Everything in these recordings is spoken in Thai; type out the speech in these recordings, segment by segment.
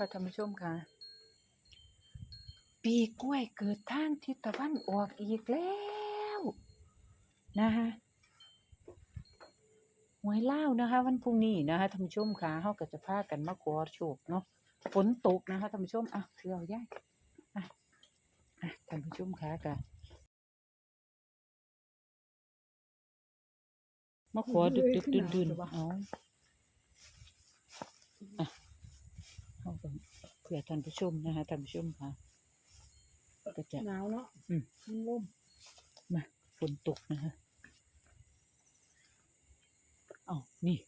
ค่ะท่านผู้ชมค่ะ ปีกล้วยเกิดทางทิศตะวันออกอีกแล้วนะคะหวยเล่าวนะคะ วันพรุ่งนี้นะคะท่านผู้ชมค่ะเขาก็จะพากันมาขอโชคเนาะฝนตกนะคะท่านผู้ชมอะเถื่เอาย่ายอะอะท่านผู้ชมค่ะกะมาขอดึกดึกดื่นดื่นๆเอาอะ เอาไปเผื่อท่านผู้ชมนะคะท่านผู้ชมค่ะก็จะ หนาวเนาะอืม มันร่มมาฝนตกนะฮะอ๋อนี่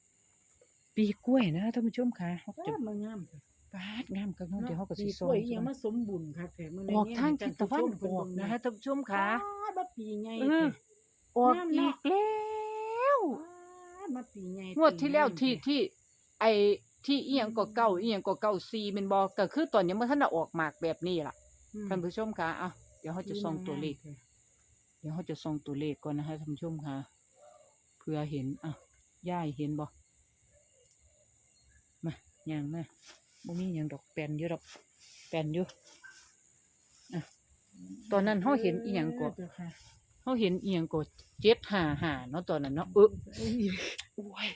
ปีกล้วยนะท่านผู้ชมค่ะเขาป้าจะดมางาม ปาดงามกันเนาะเดี๋ยวเขาก็สิปีซกอล้วยยอีหยังมาสมบุญค่ะแต่มื้อออกทางทิศตะวันออกนะฮะท่านผู้ชมค่ะป้าดมาปีใหญ่เออแท้ออกงามอีเนาะกแล้วป้าดมาปีใหญ่งวดที่แล้วปีที่ใหญ่ที่ ไอ ที่เอียงก็เก้าเอียงก็เก้าซีเป็นบอกก็คือตอนยังไม่ทันได้ออกหมากแบบนี้ล่ะอืมท่านผู้ชมค่ะอะเดี๋ยวเขาจะส่องตัวเลขงามเดี๋ยวเขาจะส่องตัวเลขก่อนนะฮะท่านผู้ชมค่ะเพื่อเห็นอะย่ายเห็นบ่มาอย่างมาบ่มีอย่างดอกแปลนอยู่ดอกแปลนอยู่อะตอนนั้นเขาเห็นอีหยังก็เจ้าค่ะเขาเห็นอีหยังก็เจ็ดห้าห้าเนาะตอนนั้นเนาะเออเอ้ยโอ้ย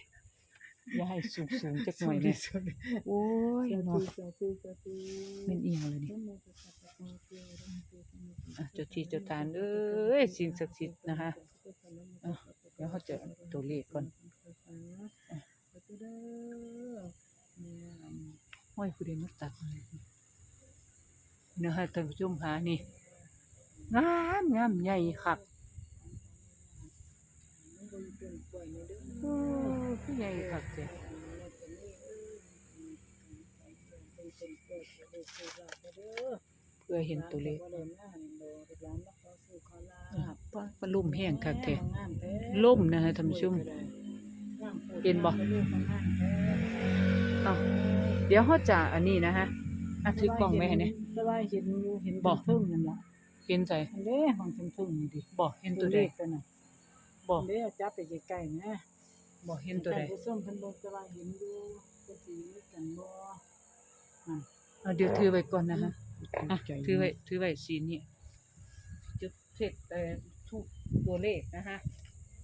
อย่าให้สูงสูงจักหน่อยเนี่ยสวัสดีโอ้ยสวัสดีเนาะสวัสดีสวัสดีเป็นอีหยังเลยนี่นะโมตัสสะภะคะวะโตอะระหะโตสัมมาสัมพุทธัสสะอะเจ้าที่เจ้าทานเอ้ยสิ่งศักดิ์สิทธิ์นะคะอะเดี๋ยวเขาจะตัวเลขก่อนอะห้อยผู้ใดมาตัดนะฮะท่านผู้ชมค่ะนี่งามงามใหญ่คักโอ้คือใหญ่คักเจ้ เพื่อเห็นตัวเลขอะป้าปลาลุ่มแห้งคักแท้ล่มนะฮะท่านผู้ชมเห็นบ่เอ้าเดี๋ยวเขาจะอันนี้นะฮะอะถือกล้องไว้ให้เนี่ยสบายเห็นอยู่เห็นบ่เพิ่งนั่นล่ะเห็นใจอันเด้ของเพิ่งๆนี่ดิบอกเห็นตัตัววเลใดขตัวน่ะบอกอันเด้เอาจับไปใกล้ๆนะบอกเห็นตัวใดผู้ส้มเพิ่นบ่สบายเห็นอยู่เพิ่นสิมีกันบ่ เอาเดี๋ยวถือไว้ก่อนนะฮะอะใจถือไว้ถือไว้ซีนนี่จุดเสร็จแต่ทุกตัวเลขนะฮะ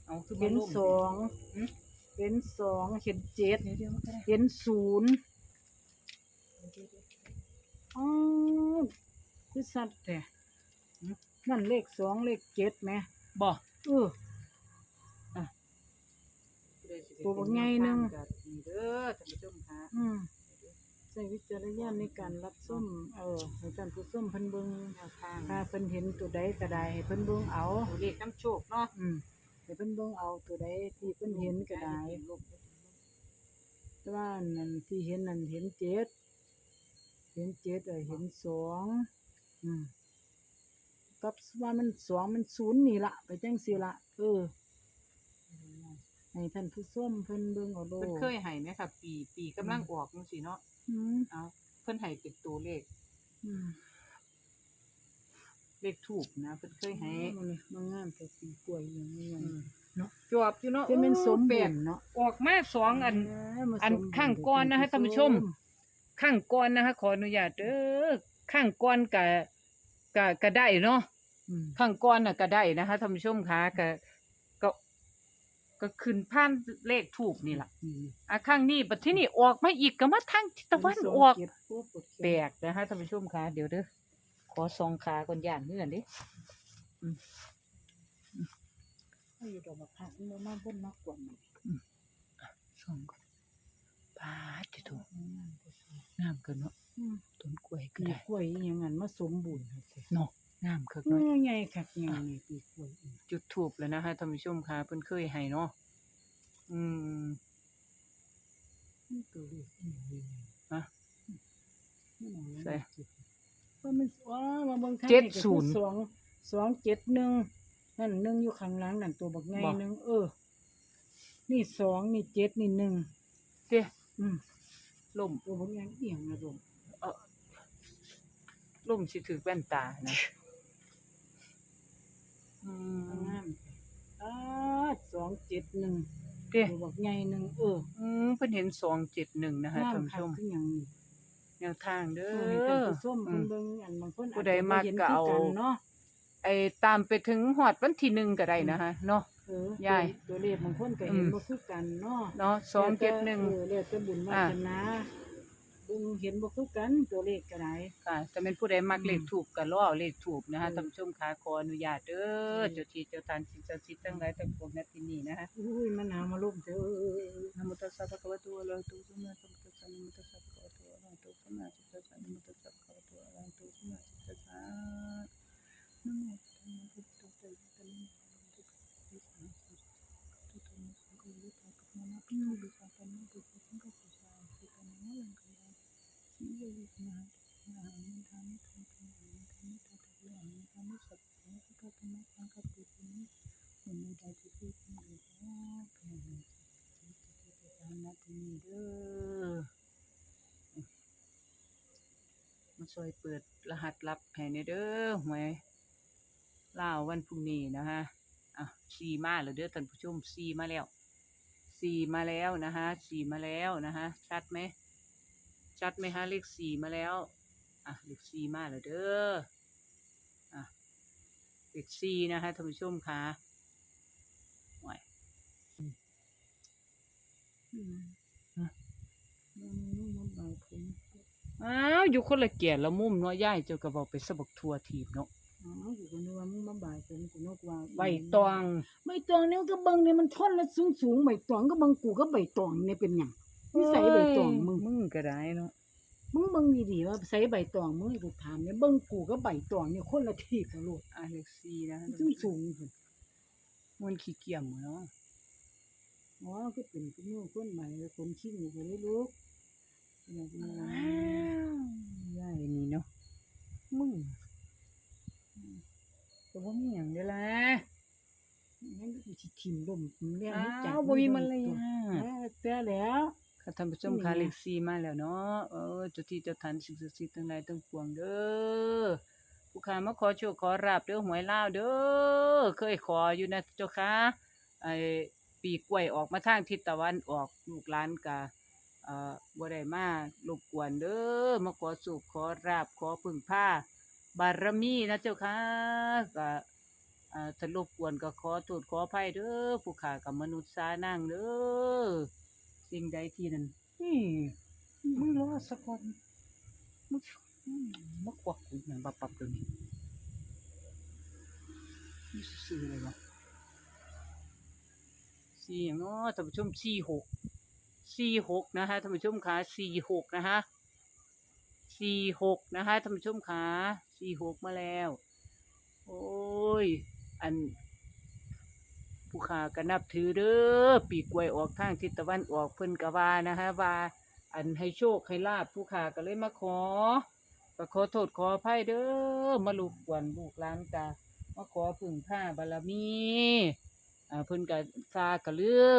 เอาคือบ่เห็นล่มสองหืมเห็นสองเห็นเจ็ดเดี๋ยวเดี๋ยวมันก็ได้เห็นศูนย์อ๋อคือสัตว์แต่นั่นเลขสองเลขเจ็ดไหมบอกเออ ตัวบักใหญ่หนึ่งนี่เด้อท่านผู้ชมค่ะ อืม ใช้วิจารณญาณในการรับส้มเออให้ท่านผู้ส้มเพิ่นเบิ่งแนวทางถ้าเพิ่นเห็นตัวใดก็ได้ให้เพิ่นเบิ่งเอา ตัวเลขน้ำโชคเนาะอืมให้เพิ่นเบิ่งเอาตัวใดที่เพิ่นเห็นก็ได้แต่ว่านั่นที่เห็นนั่นเห็นเจ็ดเห็นเจ็ดเออเห็นสองอืมกับว่ามันสองมันศูนย์นี่ละไปจังซี่ละเออ ให้ท่านผู้ส้มเพิ่นเบิ่งเอาโลเพิ่นเคยให้ไหมค่ะ ปีปีกำลังออกจังซี่เนาะอืมเอาเพิ่นให้เป็นตัวเลข อืมเลขถูกนะเพิ่นเคยให้มันนี่มันงามแต่สีกล้วยอย่างนี้อืมเนาะจอบอยู่เนาะจะเป็นสมแปบูลรกณ์เนาะออกมาสองอันอันข้างก้อนนะคะท่านผู้ชม ข้างก้อนนะคะขออนุญาตเด้อข้างก้อนกะกะกะได้เนาะอืมข้างก้อนน่ะก็ได้นะคะท่านผู้ชมคะก็ก็ ก็ขึ้นผ่านเลขถูกนี่ล่ะนี่อะข้างนี้บัดที่นี่ออกมาอีกก็มาทางทิศตะวันออกเจ็ดปุ๊บกดแปลกนะคะท่านผู้ชมคะเดี๋ยวเด้อขอซองขาก่อนย่านเงื่อนดิให้อยู่ดอกมะพร้าวมันมาเบิ่นมากกว่ามันซองก่อนปาดจะถูกงามเกินเนาะอืมต้นกล้วยก็ปีได้กล้วยอหยังงั้นมาสมบูรณ์ครับสิเนาะ งามคักเอเนาะอใหญ่คักใหญ่นี่ปีกล้วยอีกจุดถูกแล้วนะคะท่านผู้ชมคะเพิ่นเคยให้เนาะอืมนี่ตัวเลขอีหยังนี่ฮะนี่หนังใส่ว่ามันว้ามาเบิ่งทางเจ็ดก็คือศูนย์สองสองเจ็ดหนึ่งนั่นหนึ่งอยู่ข้างหลังนั่นตัวบักใหญ่บ่หนึ่งเออ นี่สองนี่เจ็ดนี่หนึ่งเด้อืมล่มตัวบักใหญ่เอียงนะลงเออล่มสิถือแว่นตานะ อืมงามสองเจ็ดหนึ่งเด้บอกใหญ่หนึ่งเอออืมเพิ่นเห็นสองเจ็ดหนึ่งนะคะท่านผู้ค่ะชมคืออย่างนี้แนวทางเด้เออให้มเพิ่บิ่งอันบางคนผู้ใดมาก็เอา จจะบ่นเนาะไอ้ตามไปถึงหอดวันที่หนึ่งก็ได้นะคะเนาะ เออใหญ่ตัวเลขบางคนก็เห็นอืบ่คือกันเนาะเนาะสองเจ็ดหนึ่ง เออเรีจะบุญวาสนา ปรุงเห็นบ่คือกันตัวเลขก็ได้ค่ะถ้าเป็นผู้ใดมักเลขถูกก็รอเอเลขถูกนะคะท่านผู้ชมคะขออนุญาตเด้อเจ้าที่เจ้าทานสิ่สิสิทั้งหลายทั้งปวงณที่นี้นะคะอุ้ยมันหนาวมาลุ่เด้อนะโมตัสสะภะคะวะโตอะระหะโตสัมมาสัมพุทธัสสะนะโมตัสสะภะคะวะโตอะระหะโตสัมมาสัมพุทธัสสะนะโมตัสสะภะคะวะโตอะระหะโตสัมมาสัมพุทธัสสะนะโมตัสสะภะคะวะโตอะระหะโตสัมมาสัมพุทธัสสะ ช่วยเปิดรหัสลับให้ในเด้อหวยล่าวันพรุ่งนี้นะฮะอะสี่มาแล้วเด้อท่านผู้ชมสี่มาแล้วสี่มาแล้วนะฮะสี่มาแล้วนะฮะชัดไหมชัดไหมฮะเลขสี่มาแล้วอะเลขสี่มาแล้วเด้ออะเลขสี่นะฮะท่านผู้ชมค่ะไหวอืม อ้าวอยู่คนละเกียรละมุมเนาะย่ายเจ้าก็บอกไปสะบักทัวทีบเนาะอ๋อกูก็นึกว่ามึงมาบ่ายผมกูนึกว่าใบตองใบตองเนี่ยก็เบิ่งเนี่ยมันท่อนละสูงสูงๆใบตองก็เบิ่งกูก็ใบตองเนี่ยเป็นหยังนิสัยใบตองมึงมึงก็ได้เนาะมึงเบิ่งดีๆว่าใส่ใบตองมึงกูถามเนี่ยเบิ่งกูก็ใบตองเนี่ยคนละทีกันโลดอะเลขสี่นะฮะสูงสูงๆพุ่นมันขี้เกียจเนาะอ๋อก็เป็นคนนู้นคนใหม่คนขี้หนูก็เลยลูกเนี่ยกูนึกว่าอ้าวย่ายนี่เนาะมึงก็บ่มีหยังเด้อล่ะงั้นก็สิทิ่มลมแรงให้จัอ้าวบ่มีมันเลยอะแต่แล้วค่ะท่านผู้ชมค่ะเลขสี่มาแล้วเนาะเออเจ้าที่เจ้าทานสิ่งศักดิ์สิทธิ์ทั้งหลายทั้งปวงเด้อผู้ค้ามาขอโชคขอราบเด้อหวยลาวเด้อเคยขออยู่นะเจ้าค่ะไอ้ปีกล้วยออกมาทางทิศตะวันออกลูกหลานกะ เอ่อบ่ได้มารบกวนเด้อมาขอสุขขอราบขอพึ่งพาบารมีนะเจ้าค่ะก็อ่าถ้ารบกวนก็ขอโทษขออภัยเด้อผู้ค้ากับมนุษย์สานั่งเด้อสิ่งใดที่นั่นนี่มึงรอสักคนมึงอืมมากวักกูอย่างบับปับตัวนี้นี่ซื้ออะไรวะสี่อย่างเนาะท่านผู้ชมสี่หก สี่หกนะฮะท่านผู้ชมขาสี่หกนะฮะสี่หกนะฮะท่านผู้ชมขาสี่หกมาแล้ว โอ้ย อัน ผู้ขาก็นับถือเด้อปีกกวยออกทางทิศตะวันออกเพิ่นก็ว่านะฮะว่า อันให้โชคให้ลาบผู้ขาก็เลยมาขอก็ขอโทษขออภัยเด้อมาลูกกวนลูกหลานกะมาขอพึ่งผ้าบารมีอ่าเพิ่นก็ซากะเลือ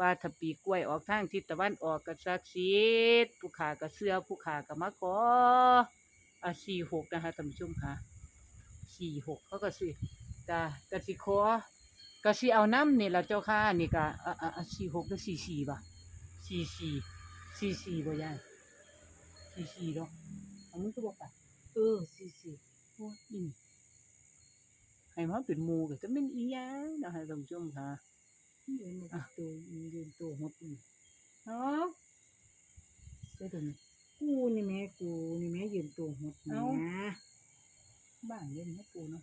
ว่าถ้าปีกกล้วยออกทางทิศตะวันออกก็ศักดิ์สิทธิ์ผู้ขาก็เชื่อผู้ขาก็มาขออะสี่หกนะฮะท่านผู้ชมค่ะสี่หกเขาก็สิกะกะสิขอก็สิเอาน้ำนี่ละเจ้าค่ะนี่ก็อะอะอะสี่หกหรือสี่สี่บ่ะสี่สี่สี่สี่บ่ยายสี่สี่ดอกเอามึงก็บอกไปเออสิสิโอ้ยให้มาเป็นมูก็จะเป็นอีหยังนะฮะท่านผู้ชมค่ะ เดินมาตัวยืนตัวหดนี่เนาะเจ้าตัวนี้กูนี่แม่กูนี่แม่ยืนตัวหดนี่เอ้านะบ้านเล่นนะปูเนาะ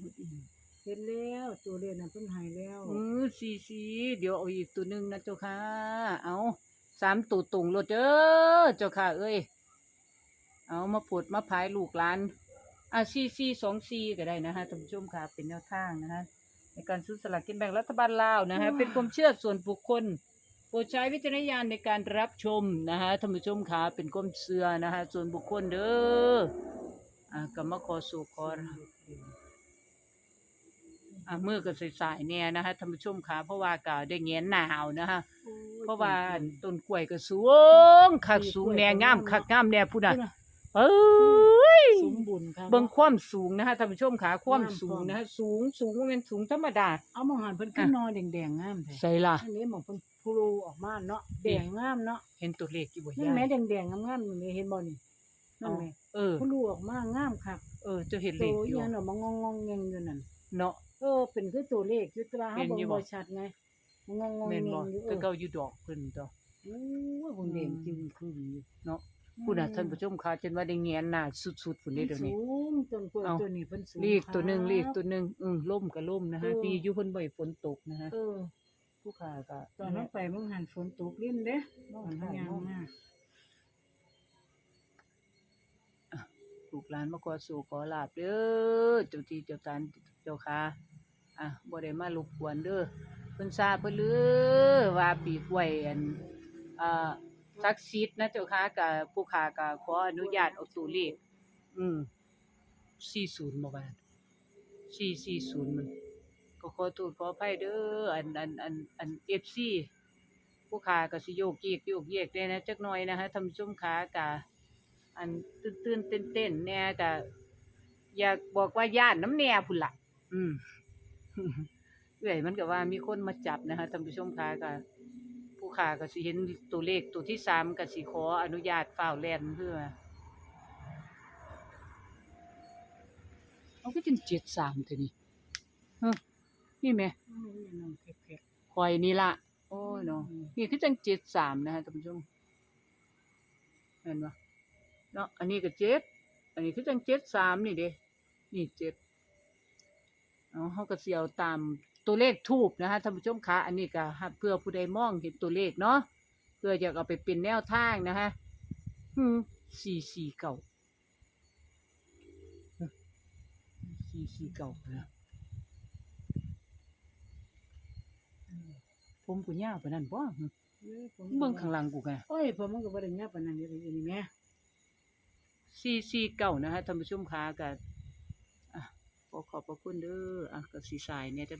หดอีหยังเห็นแล้วตัวเรียนน่ะเพิ่นใหายแล้วเออสี่สี่เดี๋ยวเอาอีกตัวหนึ่งนะเจ้าค่ะ เอาสามตัวตรงรถเด้อเจ้าค่ะ เอ้ยเอามาผดมาพายลูกหลานอะสี่สี่สองสี่ก็ได้นะฮะท่านผู้ชมค่ะเป็นแนวทางนะฮะ ในการซื้อสลากกินแบ่งรัฐบาลลาวนะฮะเป็นความเชื่อส่วนบุคคลโปรดใช้วิจารณญาณในการรับชมนะฮะท่านผู้ชมค่ะเป็นความเชื่อนะฮะส่วนบุคคลเด้ออะก็มาขอสู่ขออะมือก็สายๆเนี่ยนะฮะท่านผู้ชมค่ะเพราะว่าก็ได้เงียนหนาวนะฮะโอ้ยเพราะว่าต้นกล้วยก็สูงคักสูงแน่งามคักงามแน่ผู้น่ะ เอ้ยสมบูรณ์ค่ะเบิ่งความสูงนะคะท่านผู้ชมขาความงามสูงพร้อมนะคะสูงสูงบ่แม่นสูงธรรมดา เอามาหันเพิ่นขึ้นนอนแดงๆงามแท้ใส่ล่ะอันนี้หมองเพิ่นพูรูออกมาเนาะแดงงามเนาะเห็นตัวเลขอยู่บ่นั่นยาแหม่ยแดงๆงามๆนี่เห็นบ่นี่นั่นแหม่เออพูรูออกมางามคักเออเจะเห็นโตเลขออยู่หยังเนาะมางองๆแงงอยู่นั่นเนาะ เออเป็นคือตัวเลขอยู่แตราเห็เฮานอยู่เบิ่งบ่ บ่ชัดไงงองๆแงแม่นงบ่อยู่เอแต่อเก่าอยู่ดอกเพิ่นตัว โอ้ยเบิ่งแดงจึงคืออยู่เนาะ พูดน่ะท่านผู้ชมค่ะจนว่าได้แงนหน้าสุดๆพุ่นนี่เดี๋ยวนี้ สูงจนกว่าเอ้าตัวนี้เพิ่นสูงเลขตัวหนึงครับเลขตัวหนึงอือล่มก็ล่มนะฮะเออดีอยู่เพิ่นบ่ให้ฝนตกนะฮะเออ ผู้ค้าก็ตอนนั้นไปมึงหันฝนตกลิ้นเด้ตอนนั้นยังมาลูกหลานมาขอสู่ขอลาบเด้อเจ้าที่เจ้าทานเจ้าค่ะอะบ่ได้มารบกวนเด้อเพิ่นทราบเพิ่นลือว่าปีกล้วยอันอ่า ศักดิ์สิทธิ์นะเจ้าค่ะกับผู้ค้าก็ขออนุญาตเอาตัวเลขอืม40บ่บาด440มันก็ขอโทษขออภัยเด้ออันอันอันอัน FC ผู้ค้าก็สิโยกเยกโยกเยกได้นะจักหน่อยนะฮะท่านผู้ชมค้ากะอันตื่นๆเต้นๆแหน่ก็อยากบอกว่าย่านน้ำแหน่พุ่นล่ะอืมเอ้อยมันก็ว่ามีคนมาจับนะคะท่านผู้ชมค่ะก็ผู้ ค้าก็สิเห็นตัวเลขตัวที่สามก็สิขออนุญาตฝ้าวแลนเพื่อเอาก็จังเจ็ดสามเท่านี้ฮะนี่แหม่คอยนี่ละโอ้ยเนาะนี่คือจังเจ็ดสามนะคะท่านผู้ชมเห็นปะเนาะอันนี้ก็เจ็ดอันนี้คือจังเจ็ดสามนี่เด้นี่เจ็ดเอาเขาก็เสียวตาม ตัวเลขทูบนะคะท่านผู้ชมคะอันนี้ก็เพื่อผู้ใดมองเห็นตัวเลขเนาะเพื่อจะเอาไปเป็นแนวทางนะคะอืมสี่สี่เก่าสี่สี่เก่านะผมกูยาวปานนั้นบ่หึๆเอ้ยผมเบิ่งข้างหลังกูไงโอ้ยผมมันก็บ่ได้ยับปานนั้นอยู่ดีนี่แหม่สี่สี่เก่านะฮะท่านผู้ชมคะก็อะขอขอบพระคุณเด้ออะกับสีสายเนี่ยจะ